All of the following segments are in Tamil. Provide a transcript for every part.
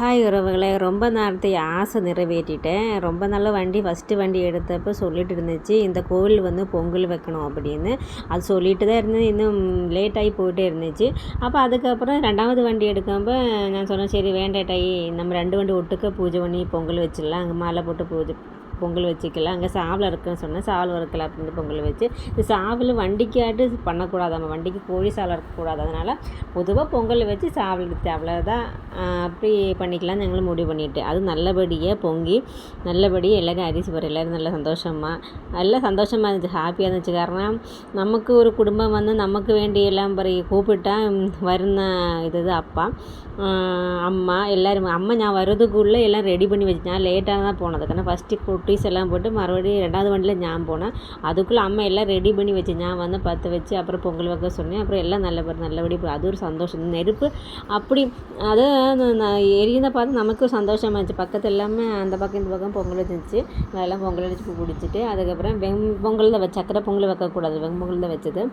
ஹாய் உறவுகளை ரொம்ப நேரத்தை ஆசை நிறைவேற்றிட்டேன். ரொம்ப நல்ல வண்டி ஃபஸ்ட்டு வண்டி எடுத்தப்போ சொல்லிட்டு இருந்துச்சு இந்த கோவில் வந்து பொங்கல் வைக்கணும் அப்படின்னு. அது சொல்லிட்டு தான் இருந்தது இன்னும் லேட்டாகி போயிட்டே இருந்துச்சு. அப்போ அதுக்கப்புறம் ரெண்டாவது வண்டி எடுக்கும்போது நான் சொன்னேன் சரி வேண்டாட்டாயி நம்ம ரெண்டு வண்டி ஒட்டுக்க பூஜை பண்ணி பொங்கல் வச்சிடலாம். அங்கே மாலை போட்டு பூஜை பொங்கல் வச்சுக்கலாம் அங்கே சாவில் இருக்குன்னு சொன்னேன். சாவில் வறுக்கல அப்படின்னு பொங்கல் வச்சு. இந்த சாவில் வண்டிக்காட்டு பண்ணக்கூடாது. நம்ம வண்டிக்கு கோழி சாவில் இருக்கக்கூடாது அதனால் பொதுவாக பொங்கல் வச்சு சாவில் எடுத்து அவ்வளோதான் அப்படி பண்ணிக்கலாம்னு எங்களை முடிவு பண்ணிவிட்டு அது நல்லபடியாக பொங்கி நல்லபடியாக எல்லாரும் அரிசி போகிற எல்லோரும் நல்லா சந்தோஷமாக எல்லாம் சந்தோஷமாக இருந்துச்சு. ஹாப்பியாக இருந்துச்சு. காரணம் நமக்கு ஒரு குடும்பம் வந்து நமக்கு வேண்டிய எல்லாம் பிறகு கூப்பிட்டா வருன இது அப்பா. அம்மா எல்லோரும் அம்மா நான் வர்றதுக்குள்ளே எல்லாம் ரெடி பண்ணி வச்சு நான் லேட்டாக தான் போனதுக்கான ஃபஸ்ட்டு கூப்பிட்டு குட்டீஸ் எல்லாம் போட்டு மறுபடியும் ரெண்டாவது வண்டியில் நான் போனேன். அதுக்குள்ளே அம்மா எல்லாம் ரெடி பண்ணி வச்சு நான் வந்து பற்ற வச்சு அப்புறம் பொங்கல் வைக்க சொன்னேன். அப்புறம் எல்லாம் நல்ல நல்லபடி அது ஒரு சந்தோஷம். நெருப்பு அப்படி அதை எரியுதை பார்த்து நமக்கு சந்தோஷமாக இருந்துச்சு. பக்கத்து எல்லாமே அந்த பக்கம் இந்த பக்கம் பொங்கல் வச்சுருந்துச்சு. அதெல்லாம் பொங்கல் வச்சு குடிச்சிட்டு அதுக்கப்புறம் வெங் பொங்கல் தான் வச்சு சக்கரை பொங்கல் வைக்கக்கூடாது வெண்பொங்கல் தான் வச்சது.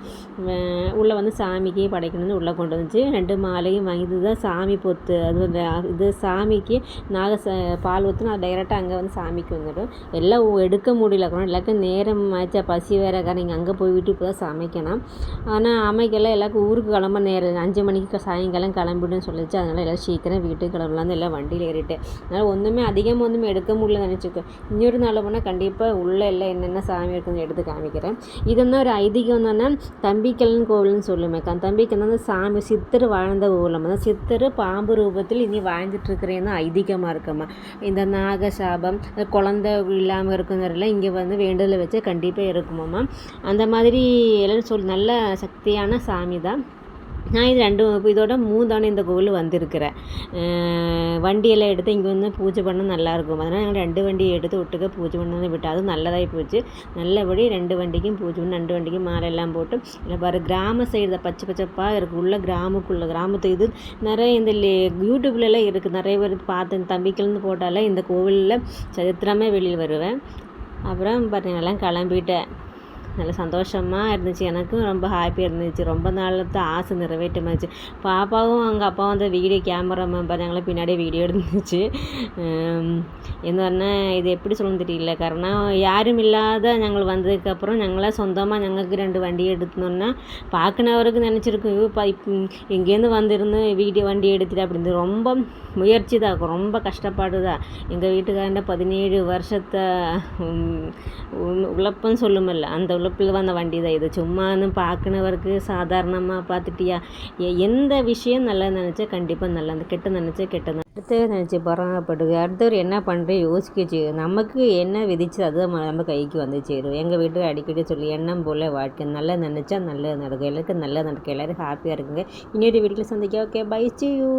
உள்ளே வந்து சாமிக்கு படைக்கணும்னு உள்ளே கொண்டு வந்துச்சு. ரெண்டு மாலையும் வாங்கி தான் சாமி பொத்து அது இது சாமிக்கு நாக பால் ஊற்றினா அது டைரெக்டாக அங்கே வந்து சாமிக்கு வந்துடும். எல்லாம் எடுக்க முடியல. கூட எல்லாருக்கும் நேரம் ஆச்சா. பசி வேற காரணம் இங்கே அங்கே போய்விட்டு இப்போ தான் சமைக்கணும். ஆனால் அமைக்கெல்லாம் எல்லாருக்கும் ஊருக்கு கிளம்ப நேரம் அஞ்சு மணிக்கு சாயங்காலம் கிளம்பிடுன்னு சொல்லிச்சு. அதனால் எல்லாம் சீக்கிரம் வீட்டுக்கு கிளம்பலான்னு எல்லாம் வண்டியில் ஏறிட்டு அதனால் ஒன்றுமே அதிகமாக ஒன்றுமே எடுக்க முடியல நினச்சிக்கோ. இன்னொரு நாள் போனால் கண்டிப்பாக உள்ளே எல்லாம் என்னென்ன சாமி இருக்குன்னு எடுத்து காமிக்கிறேன். இதெல்லாம் ஒரு ஐதீகம் தானே தம்பிக்கலன் கோவில்னு சொல்லுமே. தம்பிக்கு வந்து சாமி சித்தர் வாழ்ந்த கோவிலம் தான் சித்தர் பாம்பு ரூபத்தில் இனி வாழ்ந்துட்டுருக்கிறேன்னு ஐதீகமாக இருக்கம்மா. இந்த நாக குழந்தை இல்லாமல் இருக்குங்கிறதுல இங்கே வந்து வேண்டுதலை வச்சு கண்டிப்பாக இருக்குமாம்மா அந்த மாதிரி எல்லாம் சொல் நல்ல சக்தியான சாமி தான். நான் இது ரெண்டு இதோட மூணு இந்த கோவில் வந்திருக்கிறேன். வண்டியெல்லாம் எடுத்து இங்கே வந்து பூஜை பண்ணால் நல்லாயிருக்கும் அதனால் நாங்கள் ரெண்டு வண்டியை எடுத்து விட்டுக்க பூஜை பண்ணி விட்டு அதுவும் நல்லதாகி போச்சு. நல்லபடி ரெண்டு வண்டிக்கும் பூஜை பண்ணி ரெண்டு வண்டிக்கும் மாலை எல்லாம் போட்டு இல்லை பாரு கிராம சைடு பச்சை பச்சைப்பாக இருக்குது உள்ள கிராமக்குள்ளே கிராமத்து இது நிறைய இந்த யூடியூப்லலாம் இருக்குது நிறைய பேர் பார்த்து தம்பிக்கிலேருந்து போட்டாலே இந்த கோவிலில் சரித்திரமே வெளியில் வருவேன். அப்புறம் பார்த்தீங்கன்னா கிளம்பிட்டேன். நல்ல சந்தோஷமாக இருந்துச்சு எனக்கும் ரொம்ப ஹாப்பியாக இருந்துச்சு ரொம்ப நாளத்து ஆசை நிறைவேற்றமாச்சு பாப்பாவும் அவங்க அப்பாவும் வந்து வீடியோ கேமரா பார்த்தாங்களே பின்னாடி வீடியோ எடுத்துச்சு என்ன இது எப்படி சொல்லணும் தெரியல காரணம் யாரும் இல்லாத நாங்கள் வந்ததுக்கப்புறம் ഞങ്ങളെ சொந்தமாக ഞങ്ങൾക്ക് ரெண்டு வண்டி எடுத்தோன்னா பார்க்குனவருக்கு நினச்சிருக்கும் இப்போ இங்கேருந்து வந்திருந்து வீடியோ வண்டி எடுத்துட்டு அப்படின்னு ரொம்ப முயற்சி தான் ரொம்ப கஷ்டப்பாடு தான் எங்கள் வீட்டுக்காரண்ட பதினேழு வருஷத்தை உழப்புன்னு சொல்லுமில்ல அந்த உழப்பில் வந்த வண்டி தான் இது சும்மான்னு பார்க்குனவருக்கு சாதாரணமாக பார்த்துட்டியா எந்த விஷயம் நல்லா நினச்சா கண்டிப்பாக நல்லா அந்த கெட்ட நினச்சா கெட்டதான் அடுத்தது நினச்சி பொறாமப்படுது அடுத்தவர் என்ன பண்ணுறது யோசிக்கச்சு. நமக்கு என்ன விதிச்சு அது நம்ம கைக்கு வந்து சேரும். எங்கள் வீட்டுக்கு அடிக்கடி சொல்லி எண்ணம் போல் வாழ்க்கை. நல்லா நினச்சா நல்லது நடக்கும். எல்லாருக்கும் நல்லா நடக்கும். எல்லோரும் ஹாப்பியாக இருக்குங்க. இன்னொரு வீட்டில் சந்திக்க ஓகே பை சி யூ